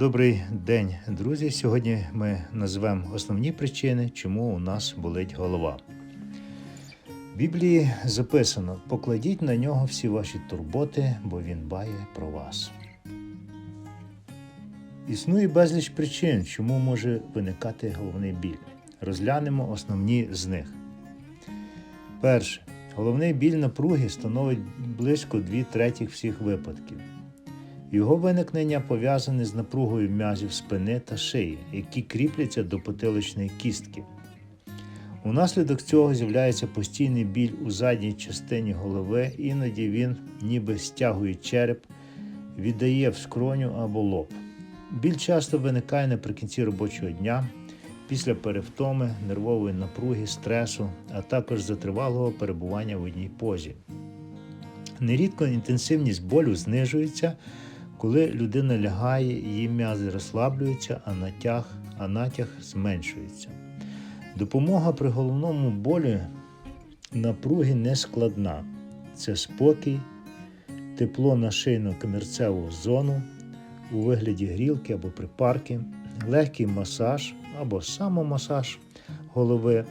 Добрий день, друзі. Сьогодні ми назвемо основні причини, чому у нас болить голова. В Біблії записано: покладіть на нього всі ваші турботи, бо він дбає про вас. Існує безліч причин, чому може виникати головний біль. Розглянемо основні з них. Перше. Головний біль напруги становить близько 2 третіх всіх випадків. Його виникнення пов'язане з напругою м'язів спини та шиї, які кріпляться до потиличної кістки. Унаслідок цього з'являється постійний біль у задній частині голови, іноді він ніби стягує череп, віддає в скроню або лоб. Біль часто виникає наприкінці робочого дня, після перевтоми, нервової напруги, стресу, а також затривалого перебування в одній позі. Нерідко інтенсивність болю знижується, коли людина лягає, її м'язи розслаблюються, а натяг, а натяг зменшується. Допомога при головному болі напруги не складна. Це спокій, тепло на шийно-комірцеву зону у вигляді грілки або припарки, легкий масаж або самомасаж голови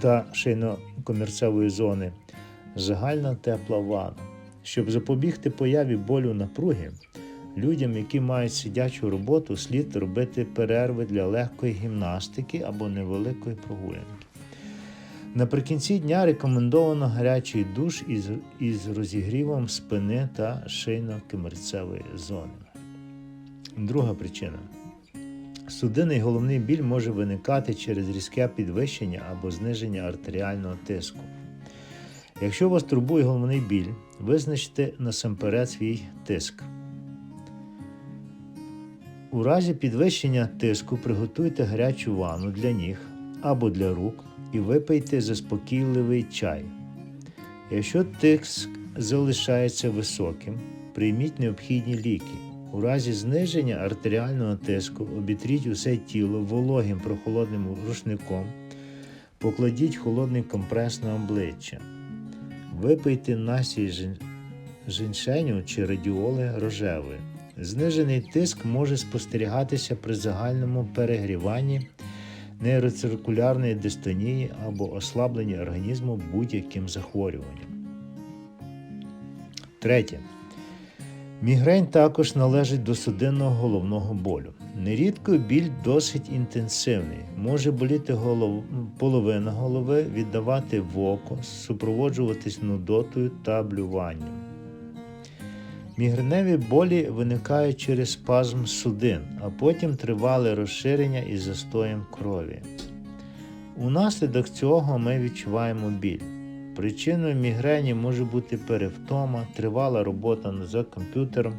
та шийно-комірцевої зони, загальна тепла ванна. Щоб запобігти появі болю напруги, людям, які мають сидячу роботу, слід робити перерви для легкої гімнастики або невеликої прогулянки. Наприкінці дня рекомендовано гарячий душ із, із розігрівом спини та шийно-кимерцевої зони. Друга причина. Судинний головний біль може виникати через різке підвищення або зниження артеріального тиску. Якщо вас турбує головний біль, визначте насамперед свій тиск. У разі підвищення тиску приготуйте гарячу ванну для ніг або для рук і випийте заспокійливий чай. Якщо тиск залишається високим, прийміть необхідні ліки. У разі зниження артеріального тиску обітріть усе тіло вологим прохолодним рушником, покладіть холодний компрес на обличчя, випийте насій жіншеню чи радіоли рожевої. Знижений тиск може спостерігатися при загальному перегріванні, нейроциркулярної дистонії або ослабленні організму будь-яким захворюванням. Третє. Мігрень також належить до судинного головного болю. Нерідко біль досить інтенсивний, може боліти голов... половина голови, віддавати в око, супроводжуватись нудотою та блюванням. Мігреневі болі виникають через спазм судин, а потім тривале розширення із застоєм крові. Унаслідок цього ми відчуваємо біль. Причиною мігрені може бути перевтома, тривала робота за комп'ютером,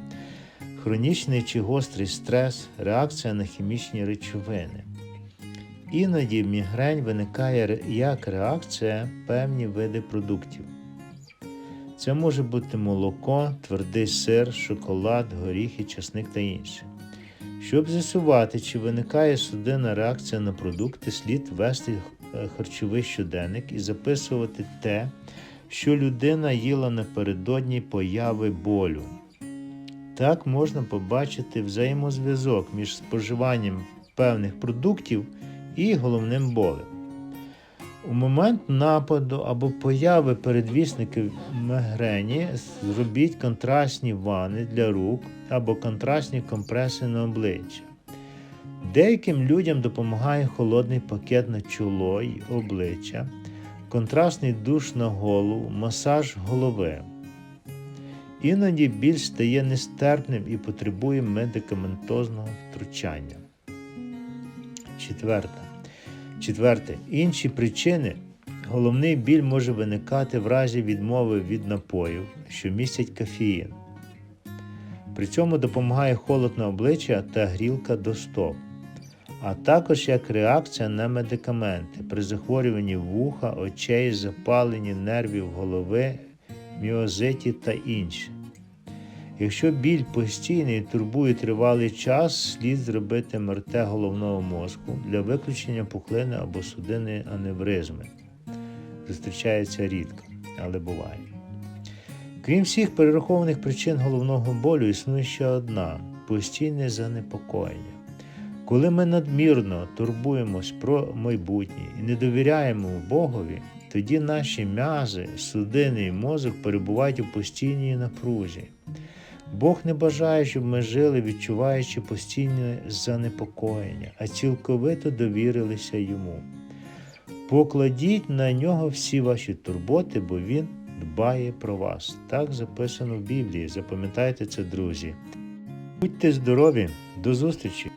хронічний чи гострий стрес, реакція на хімічні речовини. Іноді мігрень виникає як реакція певні види продуктів. Це може бути молоко, твердий сир, шоколад, горіхи, часник та інше. Щоб з'ясувати, чи виникає судинна реакція на продукти, слід вести е, харчовий щоденник і записувати те, що людина їла напередодні появи болю. Так можна побачити взаємозв'язок між споживанням певних продуктів і головним болем. У момент нападу або появи передвісників мігрені зробіть контрастні ванни для рук або контрастні компреси на обличчя. Деяким людям допомагає холодний пакет на чоло й обличчя, контрастний душ на голову, масаж голови. Іноді біль стає нестерпним і потребує медикаментозного втручання. Четверта. Четверте. Інші причини. Головний біль може виникати в разі відмови від напоїв, що містять кофеїн. При цьому допомагає холод на обличчя та грілка до стоп, а також як реакція на медикаменти при захворюванні вуха, очей, запаленні нервів голови, міозиті та інше. Якщо біль постійний турбує тривалий час, слід зробити МРТ головного мозку для виключення пухлини або судинної аневризми. Зустрічається рідко, але буває. Крім всіх перерахованих причин головного болю, існує ще одна постійне занепокоєння. Коли ми надмірно турбуємось про майбутнє і не довіряємо Богові, тоді наші м'язи, судини і мозок перебувають у постійній напрузі. Бог не бажає, щоб ми жили, відчуваючи постійне занепокоєння, а цілковито довірилися йому. Покладіть на нього всі ваші турботи, бо Він дбає про вас. Так записано в Біблії. Запам'ятайте це, друзі. Будьте здорові, до зустрічі!